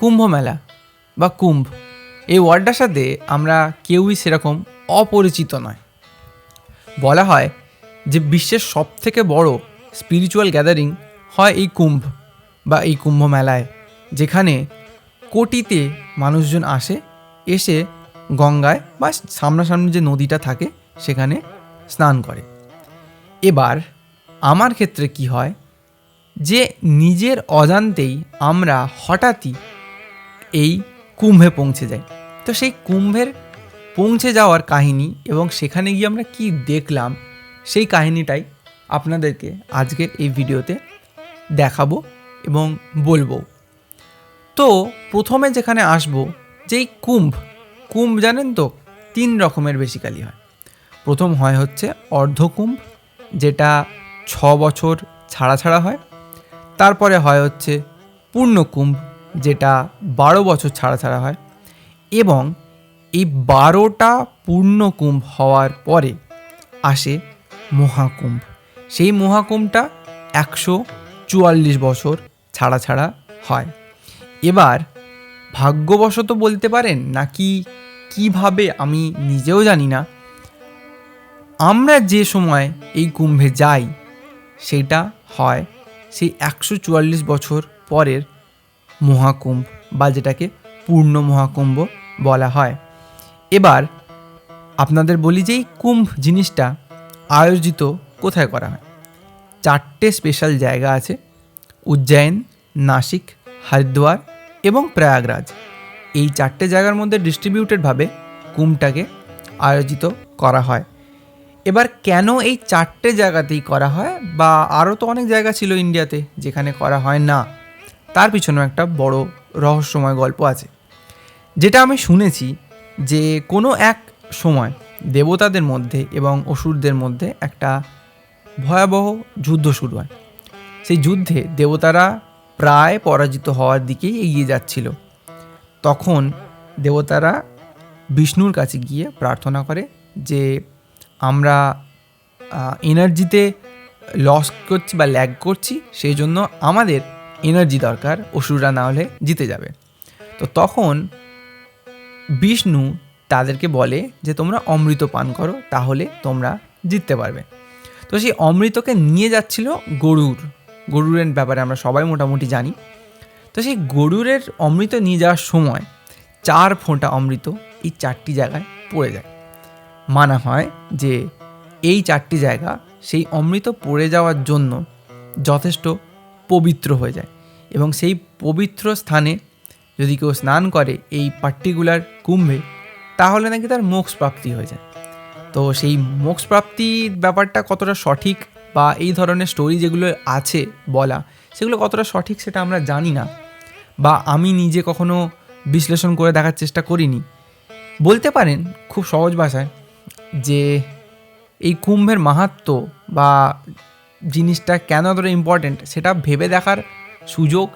কুম্ভ মেলা বা কুম্ভ। এই ওয়ার্ডটার সাথে আমরা কেউই সেরকম অপরিচিত নয়। বলা হয় যে বিশ্বের সব থেকে বড় স্পিরিচুয়াল গ্যাদারিং হয় এই কুম্ভ বা এই কুম্ভ মেলায় যেখানে কোটিতে মানুষজন আসে, এসে গঙ্গায় বা সামনাসামনি যে নদীটা থাকে সেখানে স্নান করে। এবার আমার ক্ষেত্রে কি হয় যে নিজের অজান্তেই আমরা হঠাৎই এই কুম্ভে পৌঁছে যাই তো সেই কুম্ভের পৌঁছে যাওয়ার কাহিনী এবং সেখানে গিয়ে আমরা কি দেখলাম, সেই কাহিনীটাই আপনাদেরকে আজকের এই ভিডিওতে দেখাবো এবং বলব। তো প্রথমে যেখানে আসব, যেই কুম্ভ কুম্ভ জানেন তো, তিন রকমের বেসিক্যালি হয়। প্রথম হয় হচ্ছে অর্ধকুম্ভ, যেটা ছ বছর ছাড়া ছাড়া হয়। তারপরে হয় হচ্ছে পূর্ণকুম্ভ যেটা বারো বছর ছাড়া ছাড়া হয় এবং এই বারোটা পূর্ণকুম্ভ হওয়ার পরে আসে মহাকুম্ভ। সেই মহাকুম্ভটা একশো চুয়াল্লিশ বছর ছাড়া ছাড়া হয়। এবার ভাগ্যবশত বলতে পারেন নাকি কীভাবে আমি নিজেও জানি না। আমরা যে সময় এই কুম্ভে যাই, সেটা হয় সেই একশো চুয়াল্লিশ বছর পরের মহাকুম্ভ বা যেটাকে পূর্ণ মহাকুম্ভ বলা হয়। এবার আপনাদের বলি যে এই কুম্ভ জিনিসটা আয়োজিত কোথায় করা হয়? চারটে স্পেশাল জায়গা আছে, উজ্জয়ন, নাসিক, হরিদ্বার এবং প্রয়াগরাজ। এই চারটে জায়গার মধ্যে ডিস্ট্রিবিউটেডভাবে কুম্ভটাকে আয়োজিত করা হয়। এবার কেন এই চারটে জায়গাতেই করা হয় বা আরও তো অনেক জায়গা ছিল ইন্ডিয়াতে যেখানে করা হয় না? তার পিছনেও একটা বড় রহস্যময় গল্প আছে। যেটা আমি শুনেছি যে কোনো এক সময় দেবতাদের মধ্যে এবং অসুরদের মধ্যে একটা ভয়াবহ যুদ্ধ শুরু হয়। সেই যুদ্ধে দেবতারা প্রায় পরাজিত হওয়ার দিকেই এগিয়ে যাচ্ছিল। তখন দেবতারা বিষ্ণুর কাছে গিয়ে প্রার্থনা করে যে আমরা এনার্জিতে লস করছি বা ল্যাগ করছি, সেই জন্য আমাদের এনার্জি দরকার, অসুররা না হলে জিতে যাবে। তো তখন বিষ্ণু তাদেরকে বলে যে, তোমরা অমৃত পান করো, তাহলে তোমরা জিততে পারবে। তো সেই অমৃতকে নিয়ে যাচ্ছিল গরুর। গরুরের ব্যাপারে আমরা সবাই মোটামুটি জানি। তো সেই গরুরের অমৃত নিয়ে যাওয়ার সময় চার ফোঁটা অমৃত এই চারটি জায়গায় পড়ে যায়। মানা হয় যে, এই চারটি জায়গা সেই অমৃত পড়ে যাওয়ার জন্য যথেষ্ট পবিত্র হয়ে যায়। এবং সেই পবিত্র স্থানে যদি কেউ স্নান করে এই পার্টিকুলার কুম্ভে, তাহলে নাকি তার মোক্ষ প্রাপ্তি হয়ে যায়। তো সেই মোক্ষ প্রাপ্তির ব্যাপারটা কতটা সঠিক বা এই ধরনের স্টোরি যেগুলো আছে বলা, সেগুলো কতটা সঠিক সেটা আমরা জানি না। বা আমি নিজে কখনো বিশ্লেষণ করে দেখার চেষ্টা করিনি। বলতে পারেন খুব সহজ ভাষায় যে এই কুম্ভের মাহাত্ম বা জিনিসটা কেন এতটা ইম্পর্ট্যান্ট সেটা ভেবে দেখার সুযোগ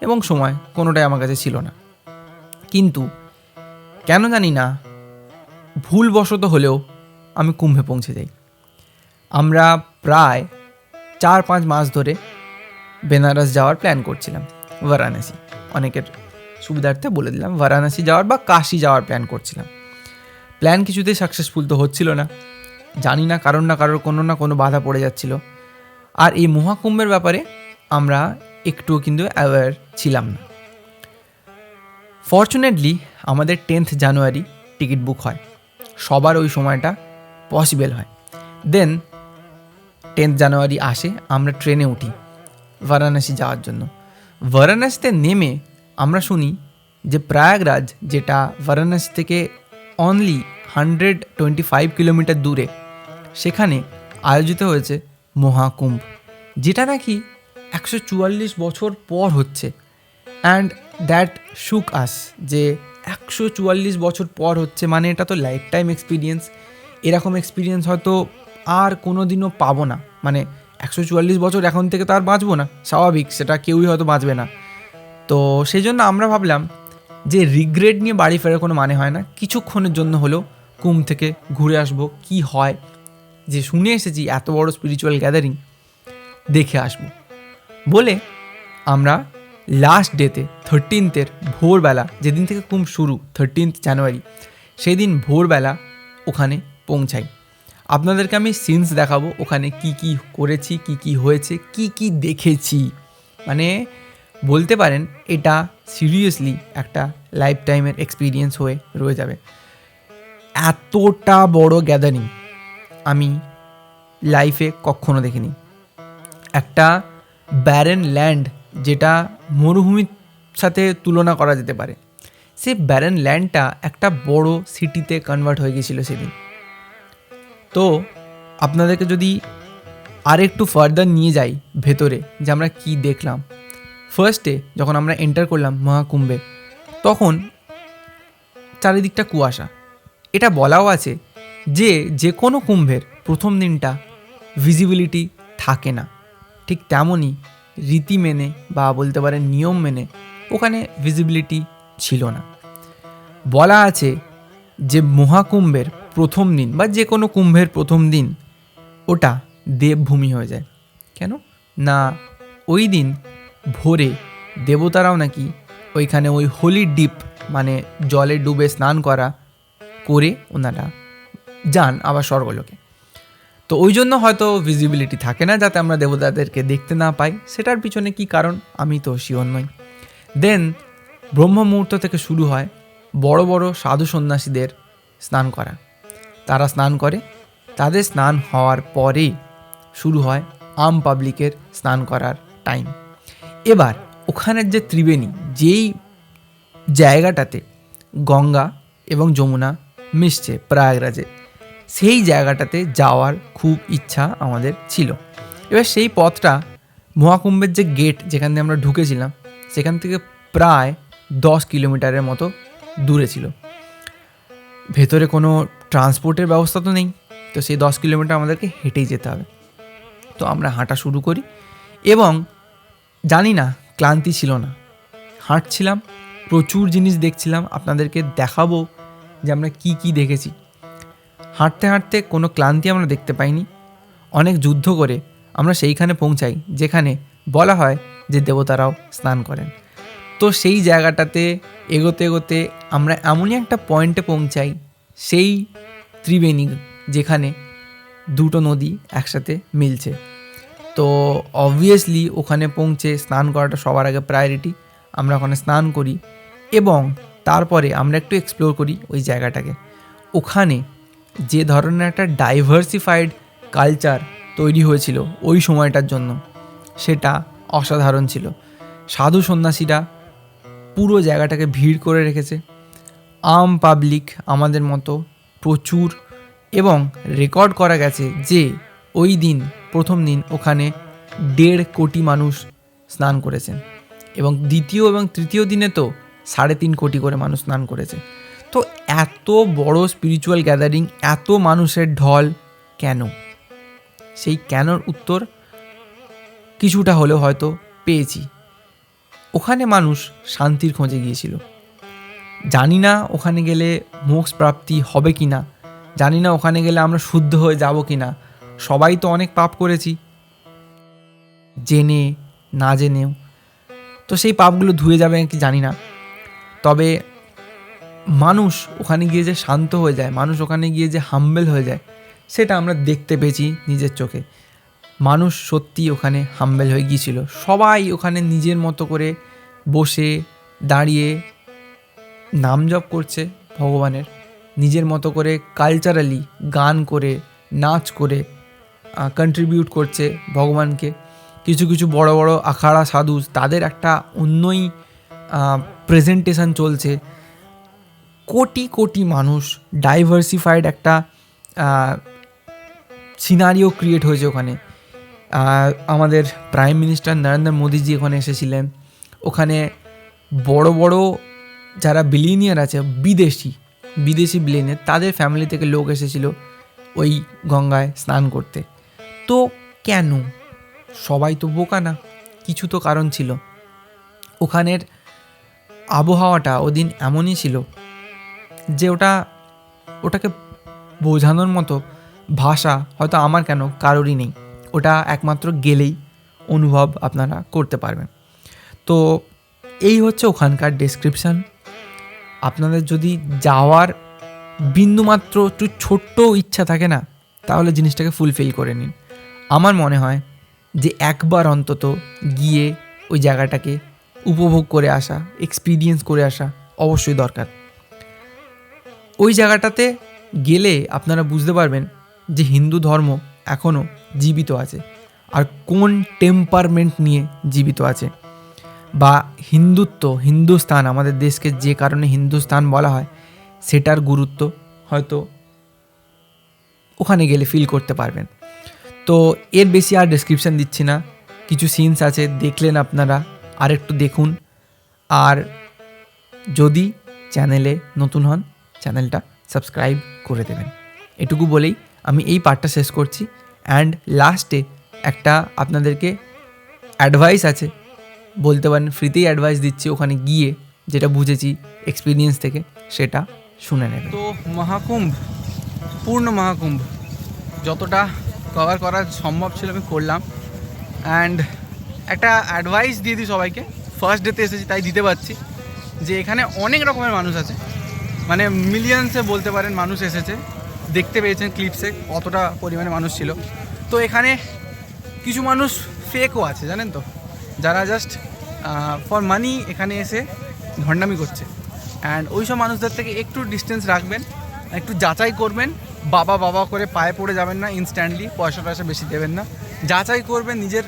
এবং সময় কোনোটাই আমার কাছে ছিল না। কিন্তু কেন জানি না, ভুলবশত হলেও আমি কুম্ভে পৌঁছে যাই। আমরা প্রায় চার পাঁচ মাস ধরে বেনারস যাওয়ার প্ল্যান করছিলাম, বারাণসী। অনেকের সুবিধার্থে বলে দিলাম, বারাণসী যাওয়ার বা কাশি যাওয়ার প্ল্যান করছিলাম। প্ল্যান কিছুতেই সাকসেসফুল তো হচ্ছিল না। জানি না কারণ না কারোর কোনো না কোনো বাধা পড়ে যাচ্ছিল। আর এই মহাকুম্ভের ব্যাপারে আমরা একটুও কিন্তু অ্যাওয়্যার ছিলাম না। ফর্চুনেটলি আমাদের টেন্থ জানুয়ারি টিকিট বুক হয়। সবার ওই সময়টা পসিবল হয়। দেন টেন্থ জানুয়ারি আসে, আমরা ট্রেনে উঠি বারাণসী যাওয়ার জন্য। বারাণসীতে নেমে আমরা শুনি যে প্রয়াগরাজ যেটা বারাণসী থেকে only hundred twenty five kilometre দূরে, সেখানে আয়োজিত হয়েছে মহাকুম্ভ, যেটা নাকি একশো চুয়াল্লিশ বছর পর হচ্ছে। অ্যান্ড দ্যাট শুক আস যে একশো চুয়াল্লিশ বছর পর হচ্ছে মানে এটা তো লাইফ টাইম এক্সপিরিয়েন্স এরকম এক্সপিরিয়েন্স হয়তো আর কোনো দিনও পাবো না। মানে একশো চুয়াল্লিশ বছর এখন থেকে তো আর বাঁচবো না, স্বাভাবিক, সেটা কেউই হয়তো বাঁচবে না। তো সেই জন্য আমরা ভাবলাম যে রিগ্রেট নিয়ে বাড়ি ফেরার কোনো মানে হয় না। কিছুক্ষণের জন্য হলেও কুম থেকে ঘুরে আসব, কি হয় যে শুনে এসেছি এত বড় স্পিরিচুয়াল গ্যাদারিং দেখে আসব। বলে আমরা লাস্ট ডেতে থার্টিনথের ভোরবেলা, যেদিন থেকে কুম্ভ শুরু থার্টিনথ জানুয়ারি সেই দিন ভোরবেলা ওখানে পৌঁছাই। আপনাদেরকে আমি সিনস দেখাবো, ওখানে কি কি করেছি, কি কি হয়েছে, কি কি দেখেছি। মানে বলতে পারেন, এটা সিরিয়াসলি একটা লাইফ টাইমের এক্সপিরিয়েন্স হয়ে রয়ে যাবে। এতটা বড় গ্যাদারিং আমি লাইফে কখনো দেখিনি। একটা ব্যারেন ল্যান্ড যেটা মরুভূমির সাথে তুলনা করা যেতে পারে। সে ব্যারেন ল্যান্ডটা একটা বড় সিটিতে কনভার্ট হয়ে গেছিল সেদিন। তো আপনাদেরকে যদি আরেকটু ফার্দার নিয়ে যাই ভেতরে, যে আমরা কী দেখলাম। ফার্স্টে যখন আমরা এন্টার করলাম মহাকুম্ভে, তখন চারিদিকটা কুয়াশা। এটা বলাও আছে যে যে কোনো কুম্ভের প্রথম দিনটা ভিজিবিলিটি থাকে না। ঠিক তেমনই রীতি মেনে বা বলতে পারেন নিয়ম মেনে ওখানে ভিজিবিলিটি ছিল না। বলা আছে যে মহাকুম্ভের প্রথম দিন বা যে কোনো কুম্ভের প্রথম দিন ওটা দেবভূমি হয়ে যায়। কেন? না, ওই দিন ভোরে দেবতারাও নাকি ওইখানে ওই হোলি ডিপ মানে জলে ডুবে স্নান করা করে ওনারা যান আবার স্বর্গলোকে। তো ওই জন্য হয়তো ভিজিবিলিটি থাকে না যাতে আমরা দেবতাদেরকে দেখতে না পাই। সেটার পিছনে কি কারণ? আমি তো শিওর নই। দেন ব্রহ্ম মুহূর্ত থেকে শুরু হয় বড় বড় সাধু সন্ন্যাসীদের স্নান করা। তারা স্নান করে। তাদের স্নান হওয়ার পরেই শুরু হয় আম পাবলিকের স্নান করার টাইম এবার ওখানের যে ত্রিবেণী, যেই জায়গাটাতে গঙ্গা এবং যমুনা মিশছে, প্রয়াগরাজে সেই জায়গাটাতে যাওয়ার খুব ইচ্ছা আমাদের ছিল। এবার সেই পথটা মহাকুম্ভের যে গেট যেখান দিয়ে আমরা ঢুকেছিলাম, সেখান থেকে প্রায় দশ কিলোমিটারের মতো দূরে ছিল। ভেতরে কোনো ট্রান্সপোর্টের ব্যবস্থা তো নেই, তো সেই দশ কিলোমিটার আমাদেরকে হেঁটেই যেতে হবে। তো আমরা হাঁটা শুরু করি এবং জানি না, ক্লান্তি ছিল না। হাঁটছিলাম, প্রচুর জিনিস দেখছিলাম, আপনাদেরকে দেখাবো যে আমরা কি কি দেখেছি। হাঁটতে হাঁটতে কোনো ক্লান্তি আমরা দেখতে পাইনি। অনেক যুদ্ধ করে আমরা সেইখানে পৌঁছাই, যেখানে বলা হয় যে দেবতারাও স্নান করেন। তো সেই জায়গাটাতে এগোতে এগোতে আমরা এমনই একটা পয়েন্টে পৌঁছাই, সেই ত্রিবেণী যেখানে দুটো নদী একসাথে মিলছে। তো অবভিয়াসলি ওখানে পৌঁছে স্নান করাটা সবার আগে প্রায়োরিটি আমরা ওখানে স্নান করি এবং তারপরে আমরা একটু এক্সপ্লোর করি ওই জায়গাটাকে। ওখানে যে ধরনের একটা ডাইভার্সিফাইড কালচার তৈরি হয়েছিল ওই সময়টার জন্য, সেটা অসাধারণ ছিল। সাধু সন্ন্যাসীরা পুরো জায়গাটাকে ভিড় করে রেখেছে। আম পাবলিক আমাদের মতো প্রচুর এবং রেকর্ড করা গেছে যে ওই দিন, প্রথম দিন ওখানে দেড় কোটি মানুষ স্নান করেছেন এবং দ্বিতীয় এবং তৃতীয় দিনে তো সাড়ে তিন কোটি করে মানুষ স্নান করেছে। তো এত বড় স্পিরিচুয়াল গ্যাদারিং এত মানুষের ঢল কেন? সেই কেনর উত্তর কিছুটা হলেও হয়তো পেয়েছি। ওখানে মানুষ শান্তির খোঁজে গিয়েছিল। জানি না ওখানে গেলে মোক্ষ প্রাপ্তি হবে কি না। জানি না ওখানে গেলে আমরা শুদ্ধ হয়ে যাব কি না। সবাই তো অনেক পাপ করেছি। জেনে, না জেনেও। তো সেই পাপগুলো ধুয়ে যাবে কি জানি না। তবে মানুষ ওখানে গিয়ে যে শান্ত হয়ে যায়, মানুষ ওখানে গিয়ে যে হাম্বেল হয়ে যায়, সেটা আমরা দেখতে পেয়েছি নিজের চোখে। মানুষ সত্যি ওখানে হাম্বেল হয়ে গিয়েছিল। সবাই ওখানে নিজের মতো করে বসে দাঁড়িয়ে নাম জপ করছে ভগবানের। নিজের মতো করে কালচারালি গান করে, নাচ করে কন্ট্রিবিউট করছে ভগবানকে। কিছু কিছু বড় বড় আখাড়া সাধু, তাদের একটা অন্যই প্রেজেন্টেশন চলছে। কোটি কোটি মানুষ ডাইভার্সিফাইড একটা সিনারিও ক্রিয়েট হয়েছে ওখানে। আমাদের প্রাইম মিনিস্টার নরেন্দ্র মোদীজি ওখানে এসেছিলেন। ওখানে বড় বড় যারা বিলিনিয়ার আছে, বিদেশি বিদেশি বিলিনিয়ার তাদের ফ্যামিলি থেকে লোক এসেছিল ওই গঙ্গায় স্নান করতে। তো কেন? সবাই তো বোকা না, কিছু তো কারণ ছিল। ওখানের আবহাওয়াটা ওদিন এমনই ছিল যে ওটা, ওটাকে বোঝানোর মতো ভাষা হয়তো আমার কেন কারোরই নেই। ওটা একমাত্র গেলেই অনুভব আপনারা করতে পারবেন। তো এই হচ্ছে ওখানকার ডেসক্রিপশান আপনাদের যদি যাওয়ার বিন্দুমাত্র একটু ছোট্ট ইচ্ছা থাকে না, তাহলে জিনিসটাকে ফুলফিল করে নিন। আমার মনে হয় যে একবার অন্তত গিয়ে ওই জায়গাটাকে উপভোগ করে আসা এক্সপিরিয়েন্স করে আসা অবশ্যই দরকার। ওই জায়গাটাতে গেলে আপনারা বুঝতে পারবেন যে হিন্দু ধর্ম এখনও জীবিত আছে। আর কোন টেম্পারমেন্ট নিয়ে জীবিত আছে? বা হিন্দুত্ব হিন্দুস্তান আমাদের দেশকে যে কারণে হিন্দুস্তান বলা হয়, সেটার গুরুত্ব হয়তো ওখানে গেলে ফিল করতে পারবেন। তো এর বেশি আর ডেসক্রিপশান দিচ্ছি না। কিছু সিনস আছে, দেখলেন আপনারা। আর একটু দেখুন। আর যদি চ্যানেলে নতুন হন চ্যানেলটা সাবস্ক্রাইব করে দেবেন। এটুকু বলেই আমি এই পার্টটা শেষ করছি। অ্যান্ড লাস্টে একটা আপনাদেরকে অ্যাডভাইস আছে। বলতে পারেন ফ্রিতেই অ্যাডভাইস দিচ্ছি ওখানে গিয়ে যেটা বুঝেছি এক্সপিরিয়েন্স থেকে, সেটা শুনে নেবেন। তো মহাকুম্ভ, পূর্ণ মহাকুম্ভ, যতটা কভার করা সম্ভব ছিল আমি করলাম। অ্যান্ড একটা অ্যাডভাইস দিয়ে দিই সবাইকে। ফার্স্ট ডেতে এসেছি, তাই দিতে পারছি যে এখানে অনেক রকমের মানুষ আছে। মানে মিলিয়ন্সে বলতে পারেন মানুষ এসেছে। দেখতে পেয়েছেন ক্লিপসে কতটা পরিমাণে মানুষ ছিল। তো এখানে কিছু মানুষ ফেকও আছে, জানেন তো? যারা জাস্ট ফর মানি এখানে এসে ভণ্ডামি করছে। অ্যান্ড ওই সব মানুষদের থেকে একটু ডিস্টেন্স রাখবেন, একটু যাচাই করবেন। বাবা বাবা করে পায়ে পড়ে যাবেন না ইনস্ট্যান্টলি পয়সা টয়সা বেশি দেবেন না। যাচাই করবেন নিজের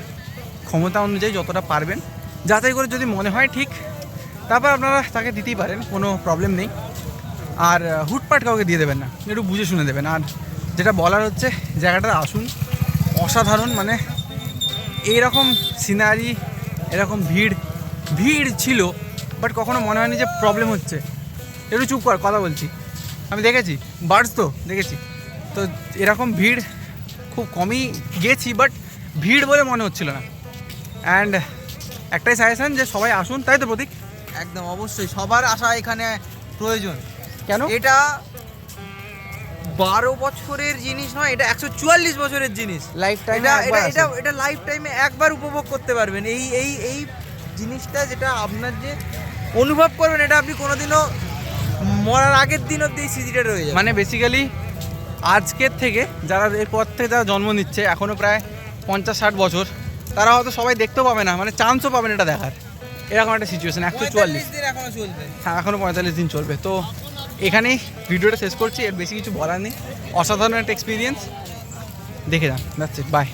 ক্ষমতা অনুযায়ী যতটা পারবেন। যাচাই করে যদি মনে হয় ঠিক, তারপর আপনারা তাকে দিতেই পারেন, কোনো প্রবলেম নেই। আর হুটপাট কাউকে দিয়ে দেবেন না। একটু বুঝে শুনে দেবেন। আর যেটা বলার হচ্ছে, জায়গাটা আসুন। অসাধারণ মানে এইরকম সিনারি এরকম ভিড় ভিড় ছিল বাট কখনো মনে হয়নি যে প্রবলেম হচ্ছে। একটু চুপ কর, কথা বলছি। আমি দেখেছি বার্ডস তো, দেখেছি। তো এরকম ভিড় খুব কমই গেছি বাট ভিড় বলে মনে হচ্ছিল না। অ্যান্ড একটাই সাজেশন যে সবাই আসুন, তাই তো প্রতীক? একদম, অবশ্যই। সবার আসা এখানে প্রয়োজন। কেন? এটা বারো বছরের জিনিস নয় এটা একশো চুয়াল্লিশ বছরের জিনিস। লাইফ টাইম এটা এটা এটা লাইফ টাইমে একবার উপভোগ করতে পারবেন। এই এই এই জিনিসটা যেটা আপনার যে অনুভব করবেন এটা আপনি কোনোদিনও মরার আগের দিন অব্দি এই স্মৃতিটা রয়ে যাবে। মানে বেসিক্যালি আজকের থেকে যারা এরপর থেকে যারা জন্ম নিচ্ছে এখনও প্রায় পঞ্চাশ ষাট বছর তারা হয়তো সবাই দেখতেও পাবে না মানে চান্সও পাবেন এটা দেখার। এরকম একটা সিচুয়েশন একশো চুয়াল্লিশ। দিন এখনও চলবে। হ্যাঁ এখনও পঁয়তাল্লিশ দিন চলবে। তো এখানেই ভিডিওটা শেষ করছি, এর বেশি কিছু বলার নেই। অসাধারণ একটা এক্সপিরিয়েন্স দেখে যান দ্যাটস বাই